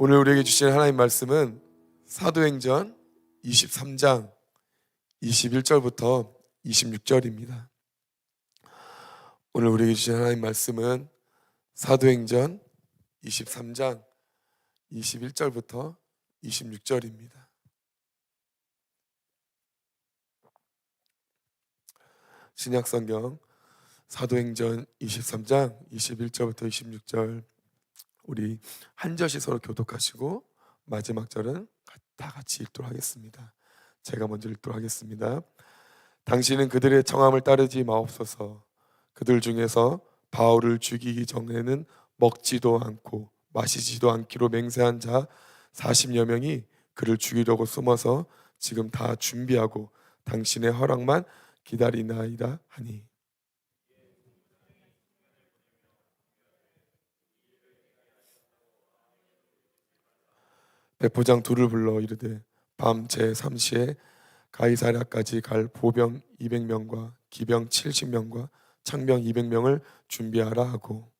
오늘 우리에게 주신 하나님 말씀은 사도행전 23장 21절부터 26절입니다. 오늘 우리에게 주신 하나님 말씀은 사도행전 23장 21절부터 26절입니다. 신약성경 사도행전 23장 21절부터 26절 우리 한 절씩 서로 교독하시고 마지막 절은 다 같이 읽도록 하겠습니다. 제가 먼저 읽도록 하겠습니다. 당신은 그들의 청함을 따르지 마옵소서. 그들 중에서 바울을 죽이기 전에는 먹지도 않고 마시지도 않기로 맹세한 자 40여 명이 그를 죽이려고 숨어서 지금 다 준비하고 당신의 허락만 기다리나이다 하니 대포장 둘을 불러 이르되 밤 제 3시에 가이사랴까지 갈 보병 200명과 기병 70명과 창병 200명을 준비하라 하고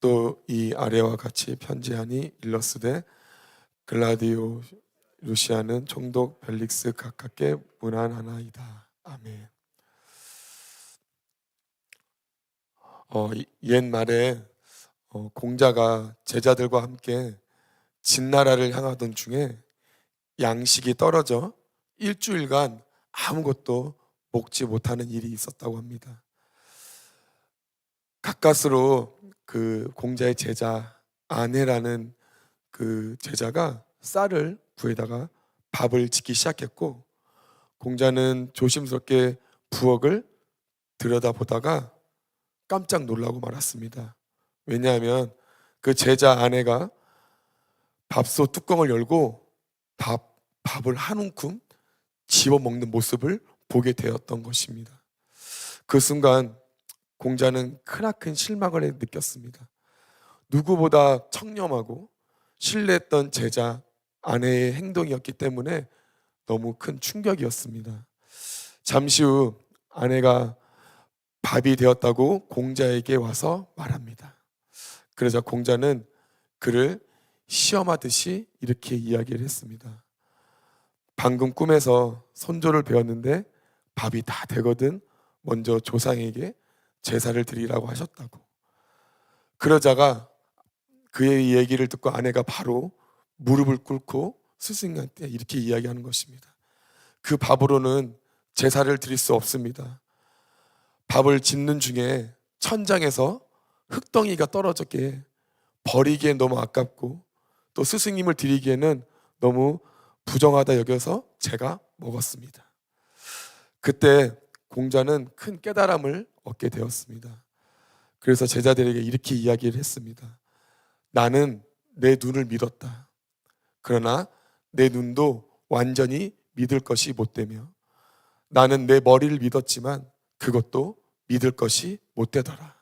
또 이 아래와 같이 편지하니 일러스되 글라디오 루시아는 총독 벨릭스 가깝게 문안하나이다. 아멘. 어, 이- 옛말에 어, 공자가 제자들과 함께 진나라를 향하던 중에 양식이 떨어져 일주일간 아무것도 먹지 못하는 일이 있었다고 합니다. 가까스로 그 공자의 제자 아내라는 그 제자가 쌀을 구해다가 밥을 짓기 시작했고 공자는 조심스럽게 부엌을 들여다보다가 깜짝 놀라고 말았습니다. 왜냐하면 그 제자 아내가 밥솥 뚜껑을 열고 밥 밥을 한 움큼 집어 먹는 모습을 보게 되었던 것입니다. 그 순간 공자는 크나큰 실망을 느꼈습니다. 누구보다 청렴하고 신뢰했던 제자 아내의 행동이었기 때문에 너무 큰 충격이었습니다. 잠시 후 아내가 밥이 되었다고 공자에게 와서 말합니다. 그러자 공자는 그를 시험하듯이 이렇게 이야기를 했습니다. 방금 꿈에서 선조를 배웠는데 밥이 다 되거든 먼저 조상에게 제사를 드리라고 하셨다고. 그러자가 그의 얘기를 듣고 아내가 바로 무릎을 꿇고 스승한테 이렇게 이야기하는 것입니다. 그 밥으로는 제사를 드릴 수 없습니다. 밥을 짓는 중에 천장에서 흙덩이가 떨어졌기에 버리기엔 너무 아깝고 또 스승님을 드리기에는 너무 부정하다 여겨서 제가 먹었습니다. 그때 공자는 큰 깨달음을 얻게 되었습니다. 그래서 제자들에게 이렇게 이야기를 했습니다. 나는 내 눈을 믿었다. 그러나 내 눈도 완전히 믿을 것이 못 되며 나는 내 머리를 믿었지만 그것도 믿을 것이 못 되더라.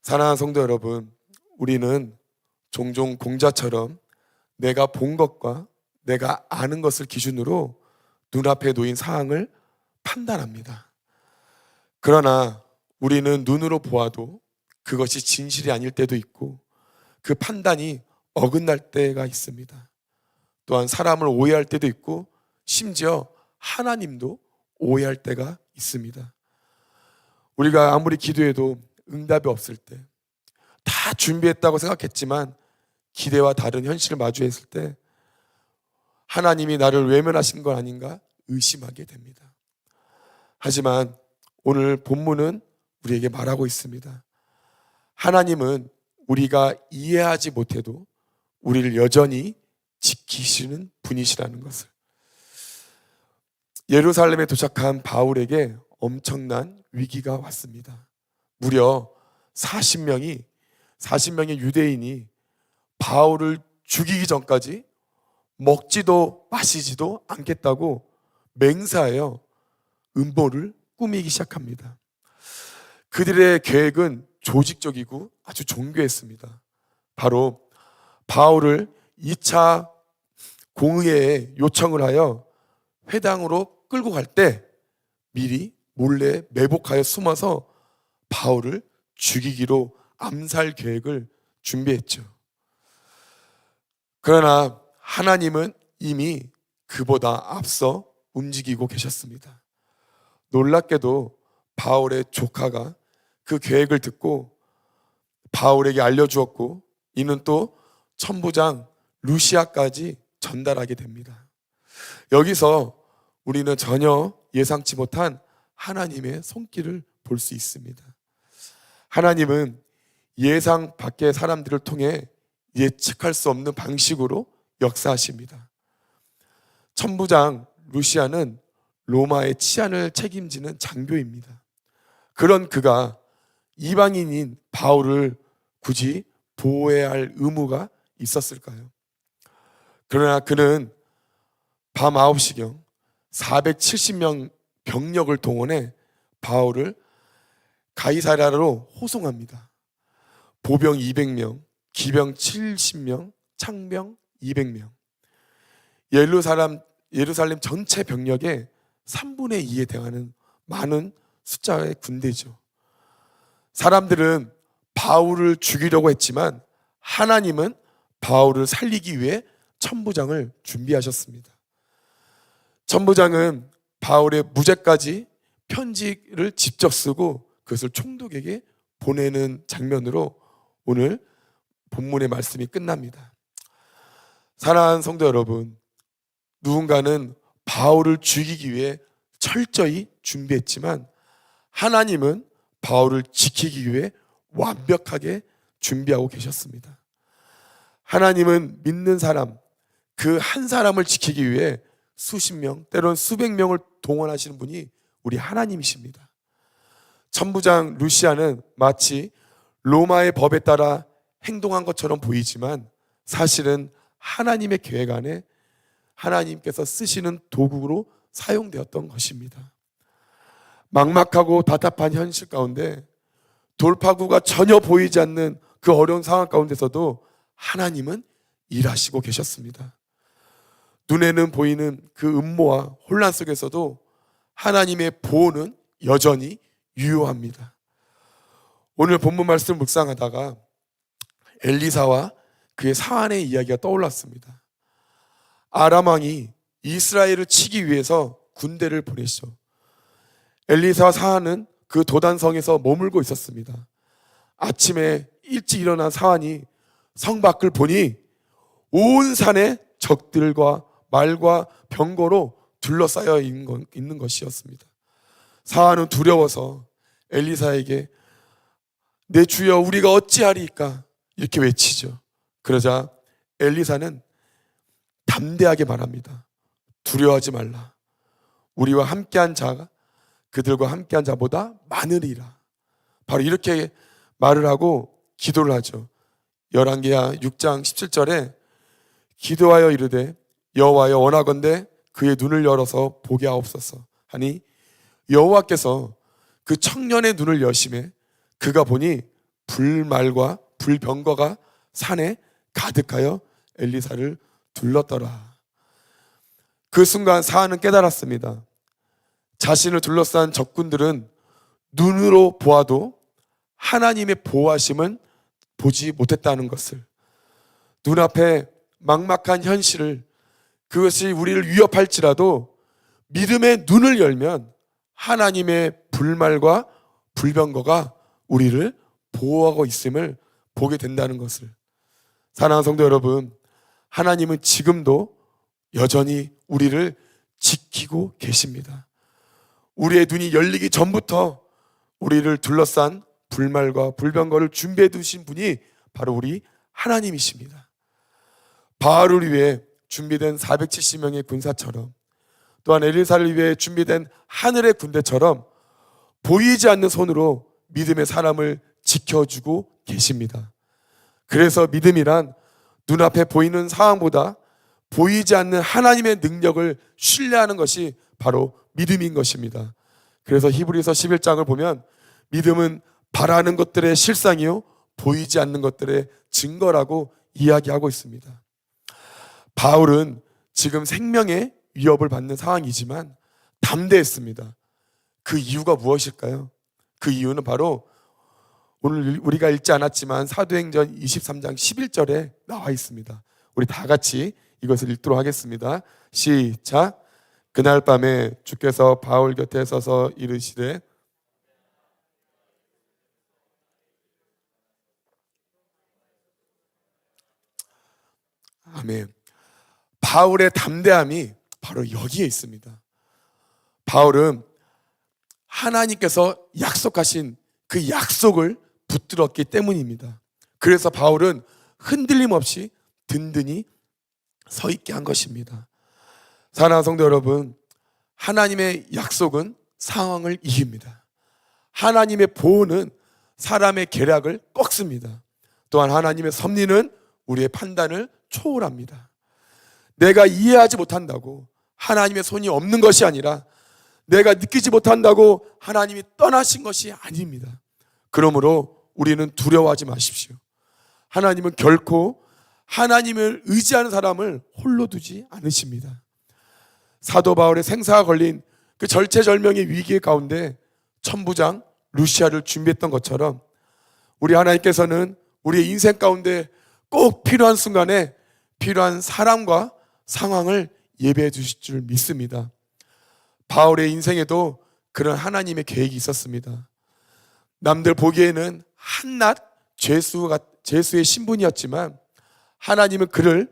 사랑하는 성도 여러분, 우리는 종종 공자처럼 내가 본 것과 내가 아는 것을 기준으로 눈앞에 놓인 사항을 판단합니다. 그러나 우리는 눈으로 보아도 그것이 진실이 아닐 때도 있고 그 판단이 어긋날 때가 있습니다. 또한 사람을 오해할 때도 있고 심지어 하나님도 오해할 때가 있습니다. 우리가 아무리 기도해도 응답이 없을 때, 다 준비했다고 생각했지만 기대와 다른 현실을 마주했을 때 하나님이 나를 외면하신 건 아닌가 의심하게 됩니다. 하지만 오늘 본문은 우리에게 말하고 있습니다. 하나님은 우리가 이해하지 못해도 우리를 여전히 지키시는 분이시라는 것을. 예루살렘에 도착한 바울에게 엄청난 위기가 왔습니다. 무려 40명이 40명의 유대인이 바울을 죽이기 전까지 먹지도 마시지도 않겠다고 맹세하여 음모를 꾸미기 시작합니다. 그들의 계획은 조직적이고 아주 종교했습니다. 바로 바울을 2차 공의회에 요청을 하여 회당으로 끌고 갈 때 미리 몰래 매복하여 숨어서 바울을 죽이기로 암살 계획을 준비했죠. 그러나 하나님은 이미 그보다 앞서 움직이고 계셨습니다. 놀랍게도 바울의 조카가 그 계획을 듣고 바울에게 알려주었고 이는 또 천부장 루시아까지 전달하게 됩니다. 여기서 우리는 전혀 예상치 못한 하나님의 손길을 볼 수 있습니다. 하나님은 예상 밖의 사람들을 통해 예측할 수 없는 방식으로 역사하십니다. 천부장 루시아는 로마의 치안을 책임지는 장교입니다. 그런 그가 이방인인 바울을 굳이 보호해야 할 의무가 있었을까요? 그러나 그는 밤 9시경 470명 병력을 동원해 바울을 가이사랴로 호송합니다. 보병 200명, 기병 70명, 창병 200명. 예루살렘 예루살렘 전체 병력의 3분의 2에 대하는 많은 숫자의 군대죠. 사람들은 바울을 죽이려고 했지만 하나님은 바울을 살리기 위해 천부장을 준비하셨습니다. 천부장은 바울의 무죄까지 편지를 직접 쓰고 그것을 총독에게 보내는 장면으로 오늘 본문의 말씀이 끝납니다. 사랑하는 성도 여러분, 누군가는 바울을 죽이기 위해 철저히 준비했지만 하나님은 바울을 지키기 위해 완벽하게 준비하고 계셨습니다. 하나님은 믿는 사람, 그 한 사람을 지키기 위해 수십 명, 때론 수백 명을 동원하시는 분이 우리 하나님이십니다. 천부장 루시아는 마치 로마의 법에 따라 행동한 것처럼 보이지만 사실은 하나님의 계획 안에 하나님께서 쓰시는 도구로 사용되었던 것입니다. 막막하고 답답한 현실 가운데 돌파구가 전혀 보이지 않는 그 어려운 상황 가운데서도 하나님은 일하시고 계셨습니다. 눈에는 보이는 그 음모와 혼란 속에서도 하나님의 보호는 여전히 유효합니다. 오늘 본문 말씀 묵상하다가 엘리사와 그의 사안의 이야기가 떠올랐습니다. 아람 왕이 이스라엘을 치기 위해서 군대를 보냈죠. 엘리사와 사안은 그 도단성에서 머물고 있었습니다. 아침에 일찍 일어난 사안이 성 밖을 보니 온 산에 적들과 말과 병거로 둘러싸여 있는 것이었습니다. 사안은 두려워서 엘리사에게 내 주여 우리가 어찌하리까 이렇게 외치죠. 그러자 엘리사는 담대하게 말합니다. 두려워하지 말라. 우리와 함께한 자가 그들과 함께한 자보다 많으리라. 바로 이렇게 말을 하고 기도를 하죠. 열왕기하 6장 17절에 기도하여 이르되 여호와여 원하건대 그의 눈을 열어서 보게 하옵소서 하니 여호와께서 그 청년의 눈을 여심해 그가 보니 불말과 불병거가 산에 가득하여 엘리사를 둘렀더라. 그 순간 사안은 깨달았습니다. 자신을 둘러싼 적군들은 눈으로 보아도 하나님의 보호하심은 보지 못했다는 것을 눈앞에 막막한 현실을 그것이 우리를 위협할지라도 믿음의 눈을 열면 하나님의 불말과 불병거가 우리를 보호하고 있음을 보게 된다는 것을 사랑하는 성도 여러분 하나님은 지금도 여전히 우리를 지키고 계십니다. 우리의 눈이 열리기 전부터 우리를 둘러싼 불말과 불병거를 준비해 두신 분이 바로 우리 하나님이십니다. 바알을 위해 준비된 470명의 군사처럼 또한 엘리사를 위해 준비된 하늘의 군대처럼 보이지 않는 손으로 믿음의 사람을 지켜주고 계십니다. 그래서 믿음이란 눈앞에 보이는 상황보다 보이지 않는 하나님의 능력을 신뢰하는 것이 바로 믿음인 것입니다. 그래서 히브리서 11장을 보면 믿음은 바라는 것들의 실상이요 보이지 않는 것들의 증거라고 이야기하고 있습니다. 바울은 지금 생명의 위협을 받는 상황이지만 담대했습니다. 그 이유가 무엇일까요? 그 이유는 바로 오늘 우리가 읽지 않았지만 사도행전 23장 11절에 나와 있습니다. 우리 다 같이 이것을 읽도록 하겠습니다. 시작. 그날 밤에 주께서 바울 곁에 서서 이르시되 아멘. 바울의 담대함이 바로 여기에 있습니다. 바울은 하나님께서 약속하신 그 약속을 붙들었기 때문입니다. 그래서 바울은 흔들림 없이 든든히 서 있게 한 것입니다. 사랑하는 성도 여러분, 하나님의 약속은 상황을 이깁니다. 하나님의 보호는 사람의 계략을 꺾습니다. 또한 하나님의 섭리는 우리의 판단을 초월합니다. 내가 이해하지 못한다고 하나님의 손이 없는 것이 아니라 내가 느끼지 못한다고 하나님이 떠나신 것이 아닙니다. 그러므로 우리는 두려워하지 마십시오. 하나님은 결코 하나님을 의지하는 사람을 홀로 두지 않으십니다. 사도 바울의 생사가 걸린 그 절체절명의 위기 가운데 천부장 루시아를 준비했던 것처럼 우리 하나님께서는 우리의 인생 가운데 꼭 필요한 순간에 필요한 사람과 상황을 예배해 주실 줄 믿습니다. 바울의 인생에도 그런 하나님의 계획이 있었습니다. 남들 보기에는 한낱 죄수가 죄수의 신분이었지만 하나님은 그를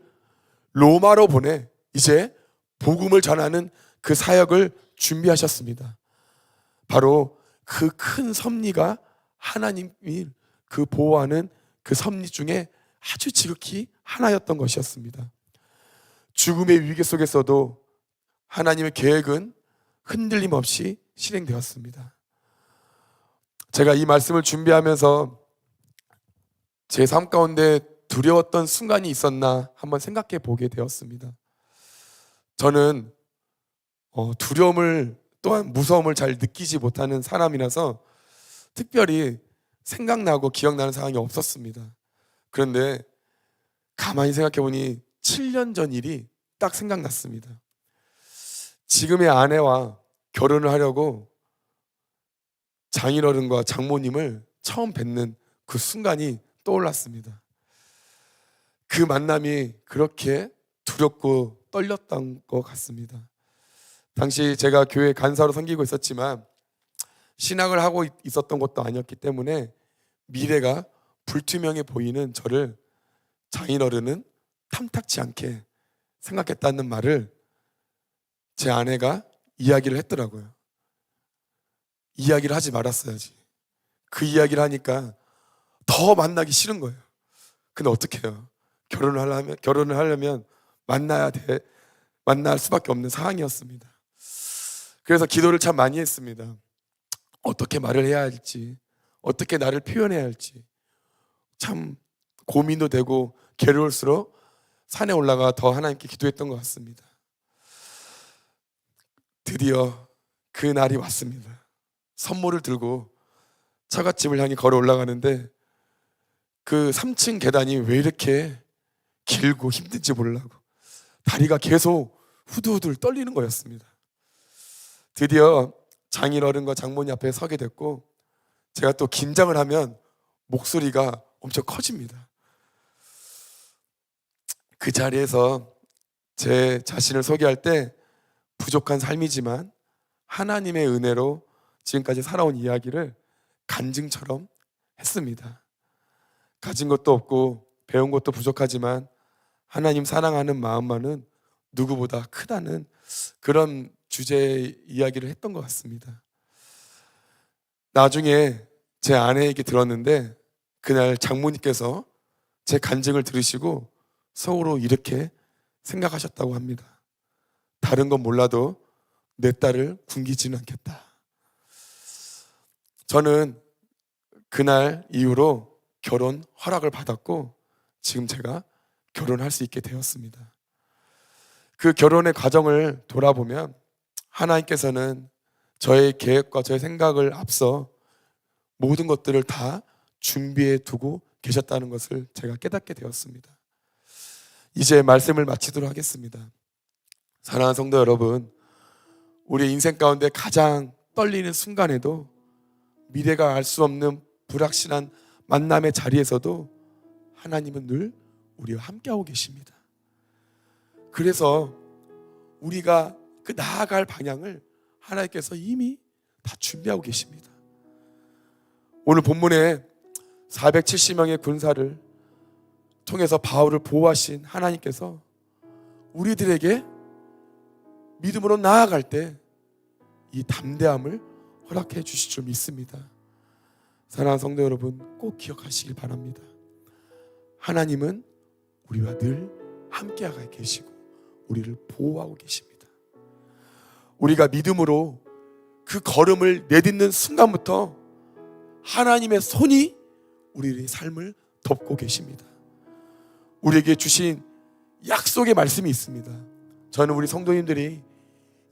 로마로 보내 이제 복음을 전하는 그 사역을 준비하셨습니다. 바로 그 큰 섭리가 하나님이 그 보호하는 그 섭리 중에 아주 지극히 하나였던 것이었습니다. 죽음의 위기 속에서도 하나님의 계획은 흔들림 없이 실행되었습니다. 제가 이 말씀을 준비하면서 제 삶 가운데 두려웠던 순간이 있었나 한번 생각해 보게 되었습니다. 저는 어, 두려움을 또한 무서움을 잘 느끼지 못하는 사람이라서 특별히 생각나고 기억나는 상황이 없었습니다. 그런데 가만히 생각해 보니 7년 전 일이 딱 생각났습니다. 지금의 아내와 결혼을 하려고 장인어른과 장모님을 처음 뵙는 그 순간이 떠올랐습니다. 그 만남이 그렇게 두렵고 떨렸던 것 같습니다. 당시 제가 교회 간사로 섬기고 있었지만 신학을 하고 있었던 것도 아니었기 때문에 미래가 불투명해 보이는 저를 장인어른은 탐탁치 않게 생각했다는 말을 제 아내가 이야기를 했더라고요. 이야기를 하지 말았어야지. 그 이야기를 하니까 더 만나기 싫은 거예요. 근데 어떻게 해요? 결혼을 하려면, 결혼을 하려면 만나야 돼. 만날 수밖에 없는 상황이었습니다. 그래서 기도를 참 많이 했습니다. 어떻게 말을 해야 할지, 어떻게 나를 표현해야 할지. 참 고민도 되고 괴로울수록 산에 올라가 더 하나님께 기도했던 것 같습니다. 드디어 그 날이 왔습니다. 선물을 들고 처갓집을 향해 걸어 올라가는데 그 3층 계단이 왜 이렇게 길고 힘든지 몰라고 다리가 계속 후두후두 떨리는 거였습니다. 드디어 장인 어른과 장모님 앞에 서게 됐고 제가 또 긴장을 하면 목소리가 엄청 커집니다. 그 자리에서 제 자신을 소개할 때 부족한 삶이지만 하나님의 은혜로 지금까지 살아온 이야기를 간증처럼 했습니다. 가진 것도 없고 배운 것도 부족하지만 하나님 사랑하는 마음만은 누구보다 크다는 그런 주제의 이야기를 했던 것 같습니다. 나중에 제 아내에게 들었는데 그날 장모님께서 제 간증을 들으시고 속으로 이렇게 생각하셨다고 합니다. 다른 건 몰라도 내 딸을 굶기지는 않겠다. 저는 그날 이후로 결혼 허락을 받았고 지금 제가 결혼할 수 있게 되었습니다. 그 결혼의 과정을 돌아보면 하나님께서는 저의 계획과 저의 생각을 앞서 모든 것들을 다 준비해 두고 계셨다는 것을 제가 깨닫게 되었습니다. 이제 말씀을 마치도록 하겠습니다. 사랑하는 성도 여러분, 우리 인생 가운데 가장 떨리는 순간에도 미래가 알 수 없는 불확실한 만남의 자리에서도 하나님은 늘 우리와 함께하고 계십니다. 그래서 우리가 그 나아갈 방향을 하나님께서 이미 다 준비하고 계십니다. 오늘 본문에 470명의 군사를 통해서 바울을 보호하신 하나님께서 우리들에게 믿음으로 나아갈 때 이 담대함을 허락해 주실 줄 믿습니다. 사랑하는 성도 여러분 꼭 기억하시길 바랍니다. 하나님은 우리와 늘 함께하고 계시고 우리를 보호하고 계십니다. 우리가 믿음으로 그 걸음을 내딛는 순간부터 하나님의 손이 우리의 삶을 덮고 계십니다. 우리에게 주신 약속의 말씀이 있습니다. 저는 우리 성도님들이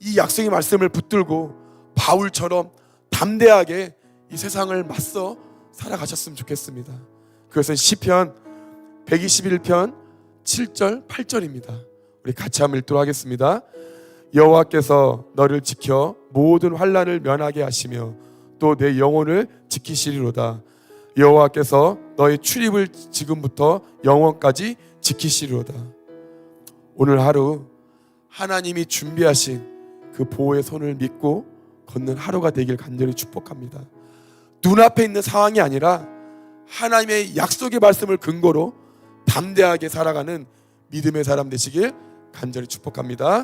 이 약속의 말씀을 붙들고 바울처럼 담대하게 이 세상을 맞서 살아가셨으면 좋겠습니다. 그것은 시편 121편 7절 8절입니다. 우리 같이 한번 읽도록 하겠습니다. 여호와께서 너를 지켜 모든 환란을 면하게 하시며 또 내 영혼을 지키시리로다. 여호와께서 너의 출입을 지금부터 영원까지 지키시리로다. 오늘 하루 하나님이 준비하신 그 보호의 손을 믿고 걷는 하루가 되길 간절히 축복합니다. 눈앞에 있는 상황이 아니라 하나님의 약속의 말씀을 근거로 담대하게 살아가는 믿음의 사람 되시길 간절히 축복합니다.